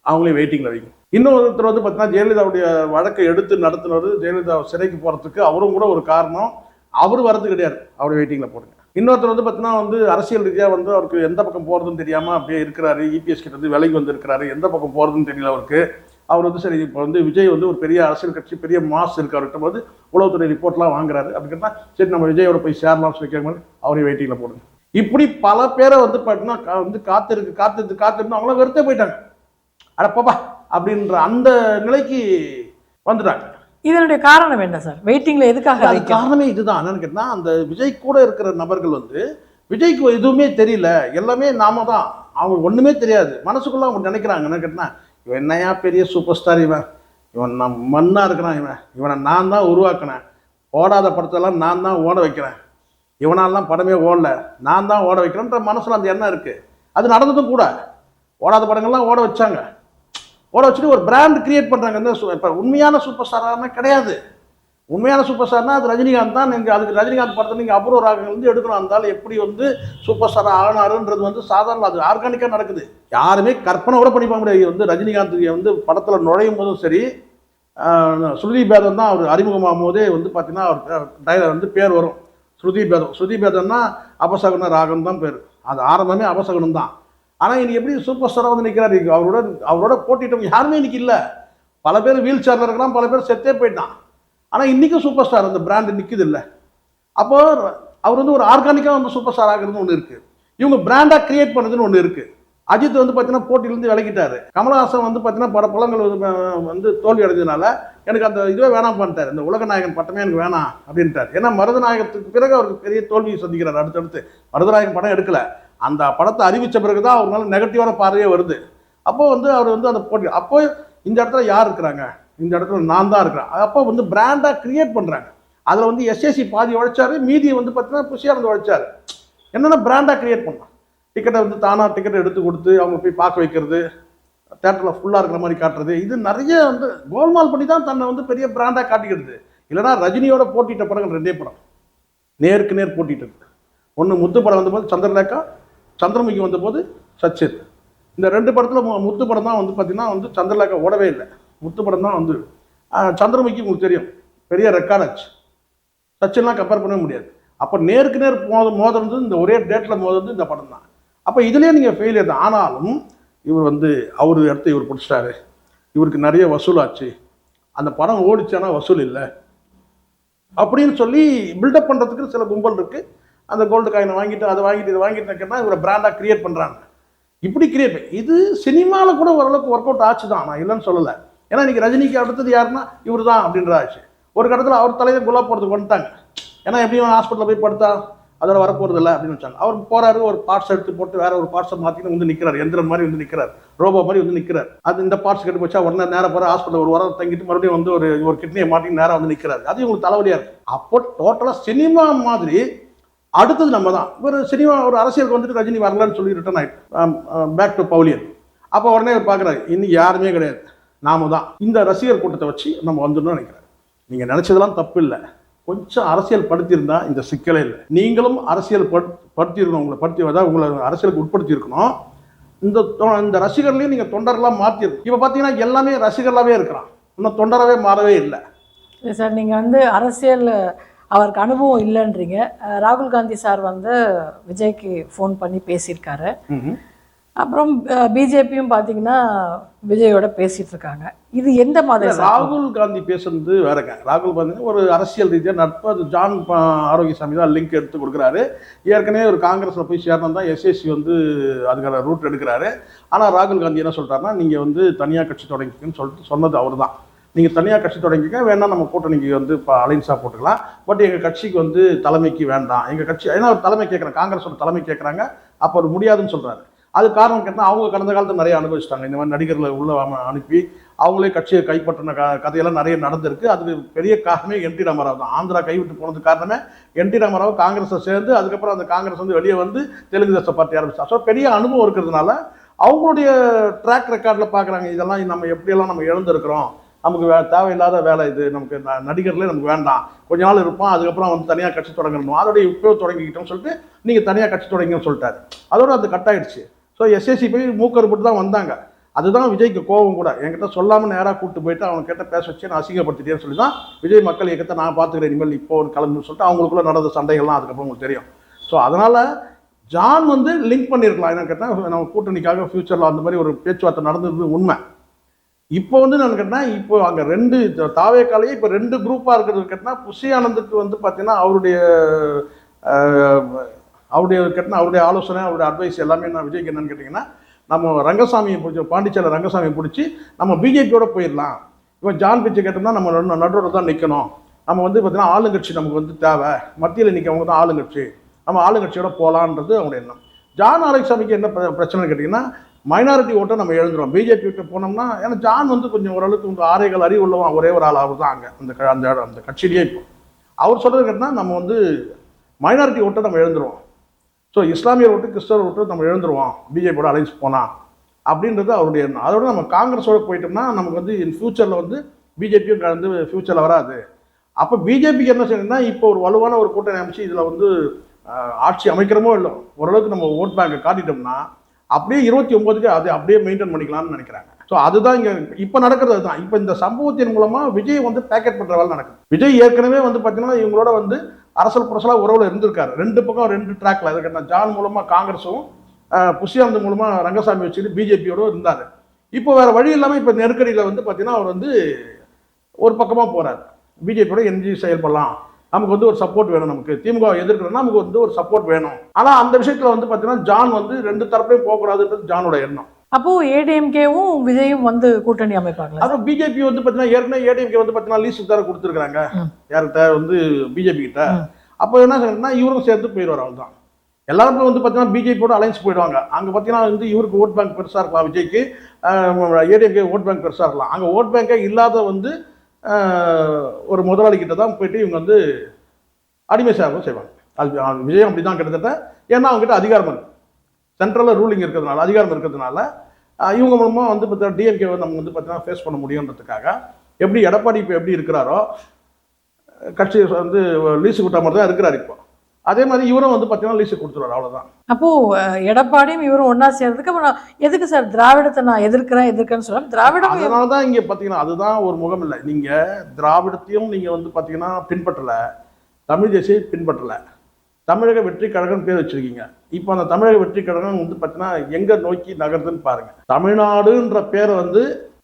அவங்களே வெயிட்டிங்கில் வைங்க. இன்னொருத்தர் வந்து பார்த்தீங்கன்னா ஜெயலலிதாவுடைய வழக்கை எடுத்து நடத்துனது ஜெயலலிதா சிறைக்கு போகிறதுக்கு அவரும் கூட ஒரு காரணம். அவர் வரது கிடையாது அவர் வெயிட்டிங்கில் போடுங்க. இன்னொருத்தர் வந்து பார்த்தீங்கன்னா வந்து அரசியல் ரீதியாக வந்து அவருக்கு எந்த பக்கம் போகிறதுன்னு தெரியாமல் அப்படியே இருக்கிறாரு. இபிஎஸ் கிட்ட இருந்து விலைக்கு வந்துருக்கிறாரு. எந்த பக்கம் போகிறதுன்னு தெரியல அவருக்கு. அவர் வந்து சரி இப்போ வந்து விஜய் வந்து ஒரு பெரிய அரசியல் கட்சி பெரிய மாஸ் இருக்கு அவர்கிட்ட. போது உளவுத்துறை ரிப்போர்ட்லாம் வாங்குறாரு. அப்படின்னா சரி நம்ம விஜயோட போய் சேரலாம்னு சொல்லி கேட்கும்போது அவரே வெயிட்டிங்கில் போடுங்க. இப்படி பல பேரை வந்து பார்த்தீங்கன்னா கா- வந்து காத்திருக்கு காத்திருந்து காத்திருந்து அவங்களாம் வெறுத்தே போயிட்டாங்க. அடப்பாப்பா அப்படின்ற அந்த நிலைக்கு வந்துட்டாங்க. இதனுடைய காரணம் என்ன சார்? வெயிட்டிங்ல எதுக்காக அது? காரணமே இதுதான். என்னன்னு கேட்டா அந்த விஜய் கூட இருக்கிற நபர்கள் வந்து விஜய்க்கு எதுவுமே தெரியல. எல்லாமே நாம தான். அவங்க ஒண்ணுமே தெரியாது. மனசுக்குள்ள அவங்க நினைக்கிறாங்க. என்ன கேட்டா இவன் என்னையா பெரிய சூப்பர் ஸ்டார் இவன்? இவன் நம் மண்ணா இருக்கிறான் இவன். இவனை நான் தான் உருவாக்கினேன். ஓடாத படத்தெல்லாம் நான் தான் ஓட வைக்கிறேன். இவனாலாம் படமே ஓடல. நான் தான் ஓட வைக்கிறேன்ற மனசுல அந்த எண்ணம் இருக்கு. அது நடந்ததும் கூட. ஓடாத படங்கள்லாம் ஓட வச்சாங்க. ஓட வச்சுட்டு ஒரு பிராண்ட் கிரியேட் பண்ணுறாங்க இந்த சு- உண்மையான சூப்பர் ஸ்டாரான கிடையாது. உண்மையான சூப்பர் ஸ்டார்னா அது ரஜினிகாந்த் தான். நீங்கள் அதுக்கு ரஜினிகாந்த் படத்தை நீங்கள் அபூர்வ ராகங்கள் வந்து எடுக்கணும். இருந்தாலும் எப்படி வந்து சூப்பர் ஸ்டார் ஆனாருன்றது வந்து சாதாரண அது ஆர்கானிக்காக நடக்குது. யாருமே கற்பனை கூட பண்ணி முடியாது. வந்து ரஜினிகாந்த் வந்து படத்தில் நுழையும் போதும் சரி ஸ்ருதி பேதம் தான் அவர் அறிமுகமாகும் போதே வந்து பார்த்தீங்கன்னா அவர் டைலர் வந்து பேர் வரும். ஸ்ருதி பேதம். ஸ்ருதி பேதம்னா அபசகுன ராகம் தான் பேர். அது ஆரம்பமே அபசகுனம் தான். ஆனால் இன்னைக்கு எப்படி சூப்பர் ஸ்டாராக வந்து நிற்கிறாரு அவரோட அவரோட போட்டிட்டவங்க யாருமே இன்னைக்கு இல்லை. பல பேர் வீல் சேரில் இருக்கலாம் பல பேர் செத்தே போயிட்டான். ஆனால் இன்றைக்கும் சூப்பர் ஸ்டார் அந்த பிராண்டு நிற்குது இல்லை. அப்போ அவர் வந்து ஒரு ஆர்கானிக்காக வந்து சூப்பர் ஸ்டார் ஆகுறதுன்னு ஒன்று இருக்குது இவங்க பிராண்டாக கிரியேட் பண்ணுதுன்னு ஒன்று இருக்குது அஜித் வந்து பார்த்தீங்கன்னா போட்டியிலேருந்து விலகிட்டாரு. கமலஹாசன் வந்து பார்த்தீங்கன்னா பட பழங்கள் வந்து, தோல்வி அடைஞ்சதுனால எனக்கு அந்த இதுவே வேணாம் பண்ணிட்டார். இந்த உலக நாயகன் பட்டமே எனக்கு வேணாம் அப்படின்ட்டார். ஏன்னா மருதநாயகத்துக்கு பிறகு அவருக்கு பெரிய தோல்வியை சந்திக்கிறார் அடுத்தடுத்து. மருதநாயகன் படம் எடுக்கலை. அந்த படத்தை அறிவித்த பிறகு தான் அவர் மேலே நெகட்டிவான பார்வையே வருது. அப்போ வந்து அவர் வந்து அந்த போட்டி அப்போ இந்த இடத்துல யார் இருக்கிறாங்க? இந்த இடத்துல நான் தான் இருக்கிறேன். அப்போ வந்து பிராண்டாக கிரியேட் பண்ணுறாங்க அதில் வந்து எஸ்எஸ்சி பாதி உழைச்சாரு மீதியை வந்து பார்த்தீங்கன்னா புஷியாக வந்து உழைச்சாரு. என்னென்ன பிராண்டாக கிரியேட் பண்ணலாம். டிக்கெட்டை வந்து தானாக டிக்கெட்டை எடுத்து கொடுத்து அவங்க போய் பார்க்க வைக்கிறது தேட்டரில் ஃபுல்லாக இருக்கிற மாதிரி காட்டுறது இது நிறைய வந்து கோல்மால் பண்ணி தான் தன்னை வந்து பெரிய பிராண்டாக காட்டிக்கிறது. இல்லைன்னா ரஜினியோட போட்டிட்ட படங்கள் ரெண்டே படம். நேருக்கு நேர் போட்டிட்டு இருக்கு ஒன்று முத்து படம் வந்தபோது சந்திரலேகா சந்திரமுகி வந்தபோது சச்சின் இந்த ரெண்டு படத்தில் முத்து படம் தான் வந்து பார்த்தீங்கன்னா வந்து சந்திரலேகா ஓடவே இல்லை. முத்து படம் தான் வந்து சந்திரமுகி உங்களுக்கு தெரியும். பெரிய ரெக்கார்ட் ஆச்சு சச்சின்லாம் கம்பேர் பண்ணவே முடியாது. அப்போ நேருக்கு நேர் மோத மோதுறது இந்த ஒரே டேட்டில் மோதுறது இந்த படம் தான். அப்போ இதுலேயே நீங்கள் ஃபெயிலியர் தான் ஆனாலும் இவர் வந்து அவர் இடத்த இவர் பிடிச்சிட்டாரு. இவருக்கு நிறைய வசூலாச்சு. அந்த படம் ஓடிச்சானா வசூல் இல்லை. அப்படின்னு சொல்லி பில்டப் பண்ணுறதுக்கு சில கும்பல் இருக்குது அந்த கோல்டு காயினை வாங்கிட்டு அதை வாங்கிட்டு இதை வாங்கிட்டு நிற்கிறனா இவரை பிராண்டாக கிரியேட் பண்ணுறாங்க இப்படி கிரியேட் இது சினிமாவில் கூட ஓரளவுக்கு ஒர்க் அவுட் ஆச்சு தான் நான் இல்லைன்னு சொல்லலை. ஏன்னா இன்றைக்கி ரஜினிக்கு அடுத்தது யாருன்னா இவர் தான் அப்படின்ற ஆச்சு. ஒரு கட்டத்தில் அவர் தலையை குலாப் போகிறதுக்கு வந்துட்டாங்க. ஏன்னா எப்படியும் ஹாஸ்பிட்டலில் போய் படுத்தா அதோட வரப்போறது இல்லை அப்படின்னு வச்சாங்க. அவர் போறாரு ஒரு பார்ட்ஸ் எடுத்து போட்டு வேற ஒரு பார்ட்ஸை மாற்றிட்டு வந்து நிற்கிறார் எந்திரம் மாதிரி வந்து நிற்கிறார் ரோபோ மாதிரி வந்து நிற்கிறார் அது இந்த பார்ட்ஸ் கெட்டு போச்சா உடனே நேரம் போகிற ஹாஸ்பிட்டல் ஒரு வாரம் தங்கிட்டு மறுபடியும் வந்து ஒரு ஒரு கிட்னியை மாட்டி நேராக வந்து நிற்கிறாரு அது இவங்களுக்கு தலைவலியாக இருக்கு. அப்போ டோட்டலாக சினிமா மாதிரி அடுத்தது நம்ம தான் ஒரு சினிமா ஒரு அரசியலுக்கு வந்துட்டு ரஜினி வரலன்னு சொல்லி ரிட்டர்ன் ஆகிட்டு பேக் டு பவுலியன். அப்போ உடனே அவர் பார்க்குறாரு இன்னைக்கு யாருமே கிடையாது. நாம தான். இந்த ரசிகர் கூட்டத்தை வச்சு நம்ம வந்துடணும்னு நினைக்கிறேன். நீங்கள் நினச்சதெல்லாம் தப்பு இல்லை. கொஞ்சம் அரசியல் படுத்தியிருந்தா இந்த சிக்கலே இல்லை. நீங்களும் அரசியல் படு படுத்தியிருக்கணும் உங்களை படுத்தி அதாவது உங்களை அரசியலுக்கு உட்படுத்தியிருக்கணும். இந்த தொ- இந்த ரசிகர்லையும் நீங்கள் தொண்டர்களாக மாற்றிருக்கணும் இப்போ பார்த்தீங்கன்னா எல்லாமே ரசிகர்களாகவே இருக்கிறான். இன்னும் தொண்டராகவே மாறவே இல்லை. இல்லை சார் நீங்கள் வந்து அரசியல் அவருக்கு அனுபவம் இல்லைன்றீங்க. ராகுல் காந்தி சார் வந்து விஜய்க்கு ஃபோன் பண்ணி பேசியிருக்காரு. அப்புறம் பிஜேபியும் பார்த்தீங்கன்னா விஜயோட பேசிட்டு இருக்காங்க இது எந்த மாதிரி ராகுல் காந்தி பேசுனது வேறங்க ராகுல் காந்தி ஒரு அரசியல் ரீதியாக நட்பு ஜான் ஆரோக்கியசாமி தான் லிங்க் எடுத்து கொடுக்குறாரு. ஏற்கனவே ஒரு காங்கிரஸில் போய் சேரணும் தான் எஸ்எஸ்சி வந்து அதுக்கான ரூட் எடுக்கிறாரு. ஆனால் ராகுல் காந்தி என்ன சொல்றாருன்னா நீங்கள் வந்து தனியாக கட்சி தொடங்கிக்கன்னு சொல்லிட்டு சொன்னது அவர் தான் நீங்கள் தனியாக கட்சி தொடங்கிக்க வேணால் நம்ம கூட்டணிக்கு வந்து இப்போ அலைன்ஸாக போட்டுக்கலாம். பட் எங்கள் கட்சிக்கு வந்து தலைமைக்கு வேண்டாம். எங்கள் கட்சி ஏன்னா ஒரு தலைமை கேட்குறாங்க காங்கிரஸோட தலைமை கேட்குறாங்க அப்போ அவர் முடியாதுன்னு சொல்கிறாரு அது காரணம் கேட்டால் அவங்க கடந்த காலத்தில் நிறைய அனுபவிச்சிட்டாங்க. இந்த மாதிரி நடிகர்களை உள்ள அனுப்பி அவங்களே கட்சியை கைப்பற்றின க கதையெல்லாம் நிறைய நடந்திருக்கு. அதுக்கு பெரிய காரணமே என் டி ராமராவ் தான். ஆந்திரா கைவிட்டு போனது காரணமே என் டி ராமராவ் காங்கிரஸை சேர்ந்து அதுக்கப்புறம் அந்த காங்கிரஸ் வந்து வெளியே வந்து தெலுங்கு தேச பார்ட்டி ஆரம்பிச்சா ஸோ பெரிய அனுபவம் இருக்கிறதுனால அவங்களுடைய ட்ராக் ரெக்கார்டில் பார்க்குறாங்க இதெல்லாம் நம்ம எப்படியெல்லாம் நம்ம இழந்திருக்கிறோம்? நமக்கு வே தேவையில்லாத வேலை இது. நமக்கு ந- நடிகர்களே நமக்கு வேண்டாம். கொஞ்ச நாள் இருப்போம் அதுக்கப்புறம் வந்து தனியாக கட்சி தொடங்கணும். அதோட இப்போ தொடங்கிக்கிட்டோம்னு சொல்லிட்டு நீங்கள் தனியாக கட்சி தொடங்கின்னு சொல்லிட்டாரு. அதோட அது கட் ஆயிடுச்சு. ஸோ எஸ்எஸ்சி போய் மூக்கறுபட்டு தான் வந்தாங்க. அதுதான் விஜய்க்கு கோபம் கூட. என்கிட்ட சொல்லாமல் நேராக கூப்பிட்டு போயிட்டு அவங்க கிட்ட பேச வச்சு நான் அசிங்கப்படுத்திட்டேன்னு சொல்லி தான் விஜய் மக்கள் இயக்கத்தை நான் பார்த்துக்கிறேன். இனிமேல் இப்போ கிளம்புன்னு சொல்லிட்டு அவங்களுக்குள்ள நடந்த சண்டைகள்லாம் அதுக்கப்புறம் உங்களுக்கு தெரியும். ஸோ அதனால் ஜான் வந்து லிங்க் பண்ணியிருக்கலாம் என்ன கேட்டால் நம்ம கூட்டணிக்காக ஃப்யூச்சரில் அந்த மாதிரி ஒரு பேச்சுவார்த்தை நடந்தது உண்மை. இப்போ வந்து நான் கேட்டேன் இப்போ அங்கே ரெண்டு தாவேக்காலையே இப்போ ரெண்டு குரூப்பாக இருக்கிறது கேட்டால் புஷி ஆனந்துக்கு வந்து பார்த்தீங்கன்னா அவருடைய அவருடைய கேட்டால் அவருடைய ஆலோசனை அவருடைய அட்வைஸ் எல்லாமே நான் விஜய்க்கு என்னன்னு கேட்டிங்கன்னா நம்ம ரங்கசாமியை பிடிச்ச பாண்டிச்சேரி ரங்கசாமியை பிடிச்சி நம்ம பிஜேபியோட போயிடலாம். இப்போ ஜான் பிச்சை கேட்டோம்னா நம்ம நடு- தான் நிற்கணும் நம்ம வந்து பார்த்தீங்கன்னா ஆளுங்கட்சி நமக்கு வந்து தேவை. மத்தியில் நிற்கவங்க தான் ஆளுங்கட்சி. நம்ம ஆளுங்கட்சியோட போகலான்றது அவங்களுடைய எண்ணம். ஜான் ஆலயசாமிக்கு என்ன பிர- பிரச்சனைன்னு கேட்டிங்கன்னா மைனாரிட்டி ஓட்டை நம்ம எழுந்துடும் பிஜேபி கிட்ட போனோம்னா ஏன்னா ஜான் வந்து கொஞ்சம் ஓரளவுக்கு உங்கள் ஆரைகள் அறிவு உள்ளவன் ஒரே ஒரு ஆள் அவர் தான் அங்கே. அந்த க- அந்த அந்த கட்சியிலேயே இப்போ. அவர் சொல்கிறது கேட்டால் நம்ம வந்து மைனாரிட்டி ஓட்டை நம்ம எழுந்துருவோம். ஸோ இஸ்லாமியர் ஓட்டு கிறிஸ்தவர் ஓட்டு நம்ம எழுந்துருவோம். பிஜேபியோட அலைன்ஸ் போனால் அப்படின்றது அவருடைய எண்ணம். அதோட நம்ம காங்கிரஸோட போயிட்டோம்னா நமக்கு வந்து இன் ஃபியூச்சரில் வந்து பிஜேபியும் கலந்து ஃபியூச்சரில் வராது. அப்போ பிஜேபிக்கு என்ன செய்யணும்னா இப்போ ஒரு வலுவான ஒரு கூட்டணி அமைச்சு இதில் வந்து ஆட்சி அமைக்கிறமோ இல்லை ஓரளவுக்கு நம்ம ஓட் பேங்கை காட்டிட்டோம்னா அப்படியே இருபத்தி ஒன்பதுக்கு அது அப்படியே மெயின்டைன் பண்ணிக்கலாம்னு நினைக்கிறாங்க. ஸோ அதுதான் இங்கே இப்போ நடக்கிறது அதுதான். இப்போ இந்த சம்பவத்தின் மூலமாக விஜய் வந்து பேக்கெட் பண்ணுற வேலை நடக்குது. விஜய் ஏற்கனவே வந்து பார்த்தீங்கன்னா இவங்களோட வந்து அரசல் புரசலாக உறவில் இருந்திருக்காரு. ரெண்டு பக்கம் ரெண்டு ட்ராக்ல அதுக்கு ஜான் மூலமாக காங்கிரஸும் புஷியானந்த் மூலமாக ரங்கசாமி வச்சுட்டு பிஜேபியோட இருந்தார். இப்போ வேறு வழி இல்லாமல் இப்போ நெருக்கடியில் வந்து பார்த்தீங்கன்னா அவர் வந்து ஒரு பக்கமாக போகிறார் பிஜேபியோட என்ஜி செயல்படலாம். நமக்கு வந்து ஒரு சப்போர்ட் வேணும் நமக்கு. திமுக எதிர்க்கிறோம்னா நமக்கு வந்து ஒரு சப்போர்ட் வேணும். ஆனால் அந்த விஷயத்தில் வந்து பார்த்தீங்கன்னா ஜான் வந்து ரெண்டு தரப்பையும் போகக்கூடாதுன்றது ஜானோட எண்ணம். அப்போ ஏடிஎம்கேவும் விஜயும் வந்து கூட்டணி அமைப்பாங்களா? அப்புறம் பிஜேபி வந்து பார்த்தீங்கன்னா ஏற்கனவே ஏடிஎம்கே வந்து பார்த்தீங்கன்னா லீஸ் தர கொடுத்துருக்காங்க. யார்கிட்ட வந்து பிஜேபி கிட்ட. அப்போ என்ன செய்யணும்னா இவரும் சேர்ந்து போயிடுவார் அவள் தான் எல்லாருமே வந்து பார்த்தீங்கன்னா பிஜேபியோட அலைன்ஸ் போயிடுவாங்க. அங்கே பார்த்தீங்கன்னா வந்து இவருக்கு ஓட் பேங்க் பெருசாக இருக்கலாம் விஜய்க்கு. ஏடிஎம்கே ஓட் பேங்க் பெருசாக இருக்கலாம். அங்கே ஓட் பேங்கே இல்லாத வந்து ஒரு முதலாளிக்கிட்ட தான் போயிட்டு இவங்க வந்து அடிமை சேவை செய்வாங்க. அது விஜயம் அப்படி தான் கிட்டத்தட்ட. ஏன்னா அவங்ககிட்ட அதிகாரம் இருக்கு. சென்ட்ரலில் ரூலிங் இருக்கிறதுனால அதிகாரம் இருக்கிறதுனால இவங்க மூலமாக வந்து பார்த்தீங்கன்னா டிஎம்கே நம்ம வந்து பார்த்தீங்கன்னா ஃபேஸ் பண்ண முடியுன்றதுக்காக எப்படி எடப்பாடி இப்போ எப்படி இருக்கிறாரோ கட்சி வந்து லீஸு கொடுத்த மாதிரி தான் இருக்கிறார் இப்போ. அதே மாதிரி இவரும் வந்து பார்த்தீங்கன்னா லீஸு கொடுத்துருவார் அவ்வளோதான் அப்போ அஹ், எடப்பாடியும் இவரும் ஒண்ணா சேர்றதுக்கு அப்ப நான் எதுக்கு சார் திராவிடத்தை நான் எதிர்க்கிறேன் எதிர்க்கிறேன்னு சொல்ல திராவிடம் அதனால தான் இங்கே பார்த்தீங்கன்னா அதுதான் ஒரு முகம் இல்லை. நீங்கள் திராவிடத்தையும் நீங்கள் வந்து பார்த்தீங்கன்னா பின்பற்றலை. தமிழ் தேசியை பின்பற்றலை. தமிழக வெற்றி கழகம் பேர் வச்சிருக்கீங்க. இப்போ அந்த தமிழக வெற்றி கழகம் வந்து பார்த்தீங்கன்னா எங்கே நோக்கி நகருதுன்னு பாருங்க. தமிழ்நாடுன்ற பேரை வந்து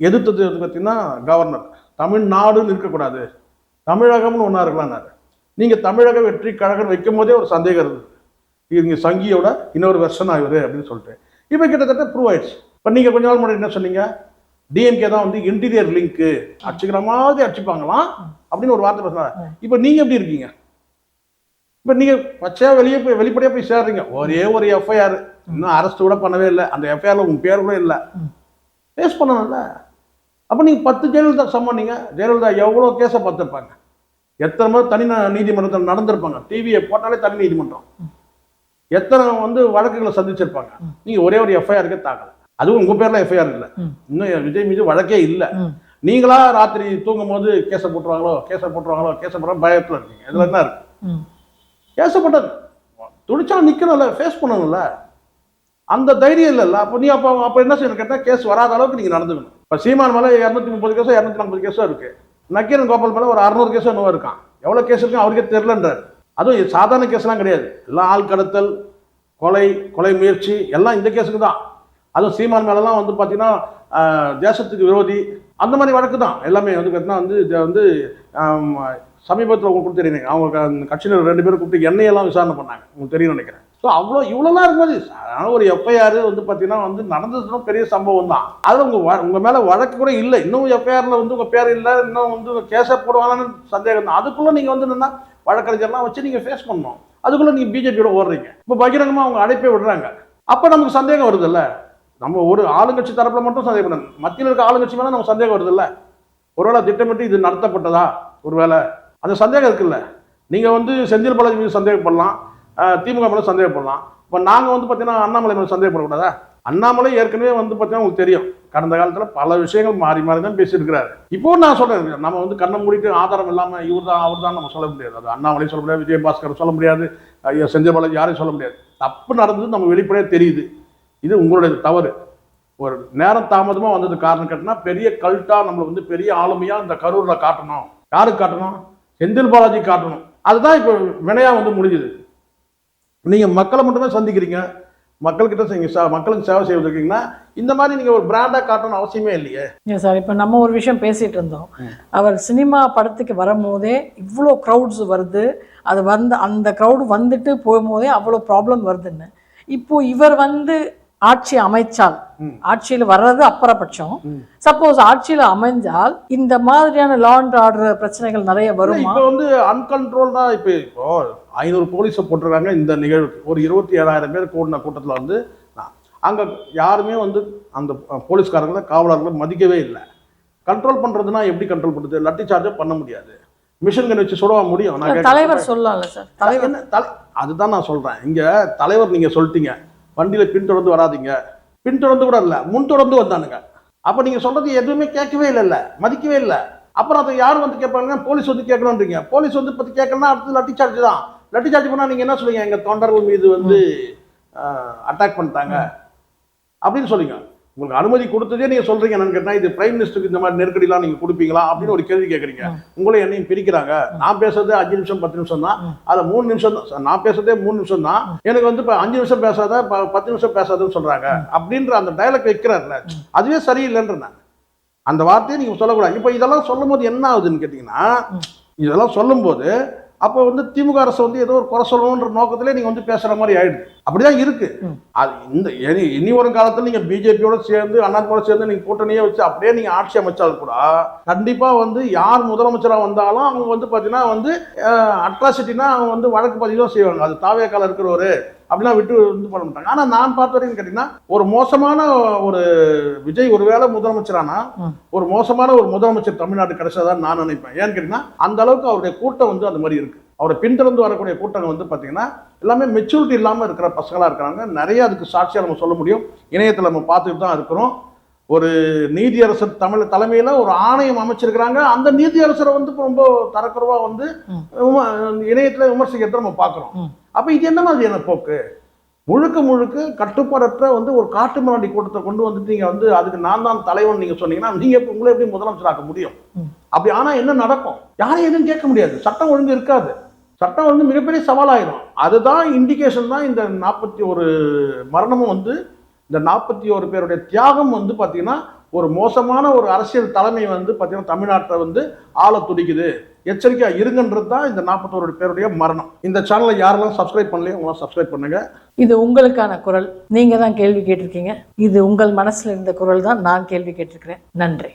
எதிர்த்தது வந்து பார்த்தீங்கன்னா கவர்னர் தமிழ்நாடுன்னு இருக்கக்கூடாது. தமிழகம்னு ஒன்றா இருக்கலாம்னாரு. நீங்கள் தமிழக வெற்றி கழகம் வைக்கும் போதே ஒரு சந்தேகம் இருந்தது. இவங்க சங்கியோட இன்னொரு வெர்ஷன் ஆகுது அப்படின்னு சொல்லிட்டு. இப்போ கிட்டத்தட்ட ப்ரூவ் ஆயிடுச்சு. இப்போ நீங்கள் கொஞ்ச நாள் முன்னாடி என்ன சொன்னீங்க? டிஎம்கே தான் வந்து இன்டீரியர் லிங்க்கு அடிச்சுக்கிற மாதிரி அடிச்சுப்பாங்களாம் அப்படின்னு ஒரு வார்த்தை பேசுனாங்க. இப்போ நீங்கள் எப்படி இருக்கீங்க? இப்போ நீங்கள் பச்சையாக வெளியே போய் வெளிப்படையாக போய் சேர்றீங்க. ஒரே ஒரு எஃப்ஐஆர் இன்னும் அரெஸ்ட் கூட பண்ணவே இல்லை. அந்த எஃப்ஐஆரில் உங்கள் பேர் கூட இல்லை. பேஸ் பண்ணணும்ல. அப்போ நீங்கள் பத்து ஜெயலலிதா சம்மந்தீங்க ஜெயலலிதா எவ்வளோ கேஸை பார்த்துருப்பாங்க? எத்தனை முறை தனி நீதிமன்றத்தில் நடந்திருப்பாங்க? டிவியை போட்டாலே தனி நீதிமன்றம். எத்தனை வந்து வழக்குகளை சந்திச்சிருப்பாங்க? ம். நீங்கள் ஒரே ஒரு எஃப்ஐஆருக்கே தாக்கல. அதுவும் உங்கள் பேரில் எஃப்ஐஆர் இல்லை. இன்னும் விஜய் மீது வழக்கே இல்லை. நீங்களா ராத்திரி தூங்கும் போது கேஸை போட்டுருவாங்களோ கேஸை போட்டுருவாங்களோ கேஸை போடுற பயத்தில் இருக்கீங்க. இதில் என்ன இருக்கு. கேசப்பட்டது துடிச்சா நிற்கணும்ல ஃபேஸ் பண்ணணும்ல. அந்த தைரியம் இல்லைல்ல. அப்போ நீ அப்போ அப்போ என்ன செய்யணும் கேட்டால் கேஸ் வராத அளவுக்கு நீங்கள் நடந்துக்கணும். இப்போ சீமான் மேலே இரநூத்தி முப்பது கேஸோ இரநூத்தி நாற்பது கேஸோ இருக்கு. நக்கீரன் கோபால் மேலே ஒரு அறுநூறு கேஸ் என்னவோ இருக்கான். எவ்வளோ கேஸ் இருக்கு அவருக்கே தெரிலன்றார் அதுவும் இது சாதாரண கேஸ்லாம் கிடையாது. எல்லாம் ஆள் கடத்தல் கொலை கொலை முயற்சி எல்லாம் இந்த கேஸுக்கு தான். அதுவும் சீமான் மேலெலாம் வந்து பார்த்தீங்கன்னா தேசத்துக்கு விரோதி. அந்த மாதிரி வழக்கு தான். எல்லாமே வந்து பார்த்தீங்கன்னா வந்து இதை வந்து சமீபத்தில் உங்களுக்கு கொடுத்துருந்தீங்க அவங்க அந்த கட்சியினர் ரெண்டு பேரும் கூப்பிட்டு எண்ணெயெல்லாம் விசாரணை பண்ணாங்க. உங்களுக்கு தெரியும் நினைக்கிறேன். ஸோ அவ்வளோ இவ்வளோலாம் இருக்கும்போது அதனால ஒரு எஃப்ஐஆர் வந்து பார்த்தீங்கன்னா வந்து நடந்ததுன்னா பெரிய சம்பவம் தான். அதில் உங்கள் வ உங்கள் மேலே வழக்கு கூட இல்லை. இன்னும் எஃப்ஐஆரில் வந்து உங்கள் பேர் இல்லை இன்னும் வந்து கேஸை போடுவாங்கன்னு சந்தேகம் தான். அதுக்குள்ளே நீங்கள் வந்து என்னன்னா வழக்கறிஞர்லாம் வச்சு நீங்கள் ஃபேஸ் பண்ணணும். அதுக்குள்ளே நீங்கள் பிஜேபியோட ஓடுறீங்க. இப்போ பகிரங்கமாக அவங்க அழைப்பே விடுறாங்க. அப்போ நமக்கு சந்தேகம் வருதுல்ல? நம்ம ஒரு ஆளுங்கட்சி தரப்பில் மட்டும் சந்தேகப்படணும் மத்தியில் இருக்க ஆளுங்கட்சி மேலே நமக்கு சந்தேகம் வருதுல்ல? ஒருவேளை திட்டமிட்டு இது நடத்தப்பட்டதா? ஒருவேளை அந்த சந்தேகம் இருக்குல்ல? நீங்கள் வந்து செந்தில் பாலாஜி மீது சந்தேகப்படலாம். திமுக மேலே சந்தேகப்படலாம் இப்போ நாங்கள் வந்து பார்த்தீங்கன்னா அண்ணாமலை மேலே சந்தேகப்படக்கூடாதா அண்ணாமலை ஏற்கனவே வந்து பார்த்தீங்கன்னா உங்களுக்கு தெரியும். கடந்த காலத்தில் பல விஷயங்கள் மாறி மாறி தான் பேசியிருக்கிறாரு. இப்போ நான் சொல்கிறேன் நம்ம வந்து கண்ணை மூடிட்டு ஆதாரம் இல்லாமல் இவர் தான் அவர் தான் நம்ம சொல்ல முடியாது. அது அண்ணாமலை சொல்ல முடியாது விஜயபாஸ்கர் சொல்ல முடியாது ஐயா பாலாஜி யாரையும் சொல்ல முடியாது. தப்பு நடந்தது நம்ம வெளிப்படையாக தெரியுது. இது உங்களுடைய தவறு. ஒரு நேரம் தாமதமாக வந்தது காரணம் கேட்டினா பெரிய கல்ட்டாக நம்மளை வந்து பெரிய ஆளுமையாக இந்த கரூரில் காட்டணும். யாருக்கு காட்டணும்? செந்தில் பாலாஜி காட்டணும். அதுதான் இப்போ வினையாக வந்து முடிஞ்சுது. நீங்கள் மக்களை மட்டுமே சந்திக்கிறீங்க. மக்கள்கிட்ட நீங்க சே- மக்களுக்கு சேவை செய்வதற்கீங்கன்னா இந்த மாதிரி நீங்கள் ஒரு பிராண்டாக காட்டணும் அவசியமே இல்லையே. ஏன் சார் இப்போ நம்ம ஒரு விஷயம் பேசிட்டு இருந்தோம். அவர் சினிமா படத்துக்கு வரும்போதே இவ்வளோ க்ரௌட்ஸ் வருது. அது வந்து அந்த க்ரௌடு வந்துட்டு போகும்போதே அவ்வளோ ப்ராப்ளம் வருதுன்னு. இப்போ இவர் வந்து ஆட்சி அமைச்சால். ஆட்சியில் வர்றது அப்புறபட்சம். சப்போஸ் ஆட்சியில் அமைஞ்சால் இந்த மாதிரியான லா அண்ட் ஆர்டர் பிரச்சனைகள் நிறைய வருமா? இப்போ வந்து அன்கண்ட்ரோல்டா இப்போ இப்போ ஐநூறு போலீஸை போட்டிருக்காங்க இந்த நிகழ்வுக்கு. ஒரு இருபத்தி ஏழாயிரம் பேர் கூடின கூட்டத்தில் வந்து அங்கே யாருமே வந்து அந்த போலீஸ்காரங்களை காவலர்களை மதிக்கவே இல்லை. கண்ட்ரோல் பண்ணுறதுனா எப்படி கண்ட்ரோல் பண்ணுறது லட்டி சார்ஜே பண்ண முடியாது. மிஷின் கன் வச்சு சுடவா முடியும். தலைவர் சொல்லலாம்ல சார் தலைவர் அதுதான் நான் சொல்றேன். இங்க தலைவர் நீங்க சொல்லிட்டீங்க. வண்டியில பின்தொடர்ந்து வராதீங்க. பின்தொடர்ந்து கூட இல்ல முன் தொடர்ந்து வந்தானுங்க. அப்ப நீங்க சொல்றது எதுவுமே கேட்கவே இல்லைல்ல மதிக்கவே இல்லை. அப்புறம் அதை யார் வந்து கேட்பாங்க போலீஸ் வந்து கேட்கணுன்றீங்க. போலீஸ் வந்து பத்தி கேட்கணும்னா அடுத்து லட்டி சார்ஜ் தான். லட்டி சார்ஜ் பண்ணா நீங்க என்ன சொல்லுவீங்க? எங்க தொண்டர்கள் மீது வந்து அட்டாக் பண்ணிட்டாங்க. அப்படின்னு சொல்லுங்க. உங்களுக்கு அனுமதி கொடுத்ததே நீங்க சொல்றீங்க. என்னன்னு கேட்டா இது பிரைம் மினிஸ்டருக்கு இந்த மாதிரி நெருக்கடிலாம் நீங்க கொடுப்பீங்களா அப்படின்னு ஒரு கேள்வி கேட்குறீங்க உங்களை என்னையும் பிரிக்கிறாங்க. நான் பேசுறது அஞ்சு நிமிஷம் பத்து நிமிஷம் தான். அதுல மூணு நிமிஷம் தான். நான் பேசுறதே மூணு நிமிஷம் தான். எனக்கு வந்து இப்போ அஞ்சு நிமிஷம் பேசாத பத்து நிமிஷம் பேசாதன்னு சொல்றாங்க. அப்படின்ற அந்த டயலாக் வைக்கிறாருல அதுவே சரியில்லைன்ற நான். அந்த வார்த்தையை நீங்க சொல்லக்கூடாது. இப்போ இதெல்லாம் சொல்லும் போது என்ன ஆகுதுன்னு கேட்டிங்கன்னா இதெல்லாம் சொல்லும்போது அப்போ வந்து திமுக அரசு வந்து ஏதோ ஒரு குறை சொல்லணுன்ற நோக்கத்திலே நீங்க வந்து பேசுற மாதிரி ஆயிடுது. அப்படிதான் இருக்கு. அது இந்த இனி இனி வரும் காலத்துல நீங்க பிஜேபியோட சேர்ந்து அண்ணாதிமுக சேர்ந்து நீங்க கூட்டணியே வச்சு அப்படியே நீங்க ஆட்சி அமைச்சாலும் கூட கண்டிப்பா வந்து யார் முதலமைச்சரா வந்தாலும் அவங்க வந்து பாத்தீங்கன்னா வந்து அட்ராசிட்டினா அவங்க வந்து வழக்கு பதிவு தான் செய்வாங்க. அது தாவேக்கால இருக்கிறவரு. அப்படிலாம் விட்டு வந்து பண்ண மாட்டாங்க. ஆனா நான் பார்த்த வரைக்கும் கேட்டீங்கன்னா ஒரு மோசமான ஒரு விஜய் ஒருவேளை முதலமைச்சரானா. ஒரு மோசமான ஒரு முதலமைச்சர் தமிழ்நாடு கிடைச்சதான் நான் நினைப்பேன். ஏன்னு கேட்டீங்கன்னா அந்த அளவுக்கு அவருடைய கூட்டம் வந்து அந்த மாதிரி இருக்கு. அவரை பின்தொடர்ந்து வரக்கூடிய கூட்டங்கள் வந்து பாத்தீங்கன்னா எல்லாமே மெச்சூரிட்டி இல்லாம இருக்கிற பசங்களா இருக்கிறாங்க. நிறைய அதுக்கு சாட்சியா நம்ம சொல்ல முடியும். இணையத்துல நம்ம பார்த்துட்டு தான் இருக்கிறோம். ஒரு நீதியரசர் தமிழ் தலைமையில ஒரு ஆணையம் அமைச்சிருக்கிறாங்க. அந்த நீதியரசரை வந்து இப்ப ரொம்ப தரக்குறவா வந்து இணையத்துல விமர்சிக்கிறத நம்ம பார்க்கிறோம். அப்ப இது என்ன மாதிரியான போக்கு? முழுக்க முழுக்க கட்டுப்பாடற்ற வந்து ஒரு காட்டு மிராண்டி கூட்டத்தை கொண்டு வந்துட்டு நீங்க வந்து அதுக்கு நான் தான் தலைவன் நீங்க சொன்னீங்கன்னா நீங்க எப்ப- உங்களை எப்படி முதலமைச்சராக்க முடியும். அப்படி ஆனா என்ன நடக்கும்? யாரையும் எதுவும் கேட்க முடியாது. சட்டம் ஒழுங்கு இருக்காது. சட்டம் ஒழுங்கு மிகப்பெரிய சவாலாயிரும். அதுதான் இண்டிகேஷன் தான் இந்த நாற்பத்தி ஒரு மரணமும் வந்து இந்த நாற்பத்தி ஒரு பேருடைய தியாகம் வந்து பார்த்தீங்கன்னா ஒரு மோசமான ஒரு அரசியல் தலைமை வந்து பார்த்தீங்கன்னா தமிழ்நாட்டை வந்து ஆள துடிக்குது. எச்சரிக்கையாக இருங்கன்றது தான் இந்த நாற்பத்தோரு பேருடைய மரணம். இந்த சேனலை யாரெல்லாம் சப்ஸ்கிரைப் பண்ணலையோ உங்களை சப்ஸ்கிரைப் பண்ணுங்க. இது உங்களுக்கான குரல். நீங்க தான் கேள்வி கேட்டிருக்கீங்க. இது உங்கள் மனசில் இருந்த குரல் தான் நான் கேள்வி கேட்டிருக்கிறேன். நன்றி.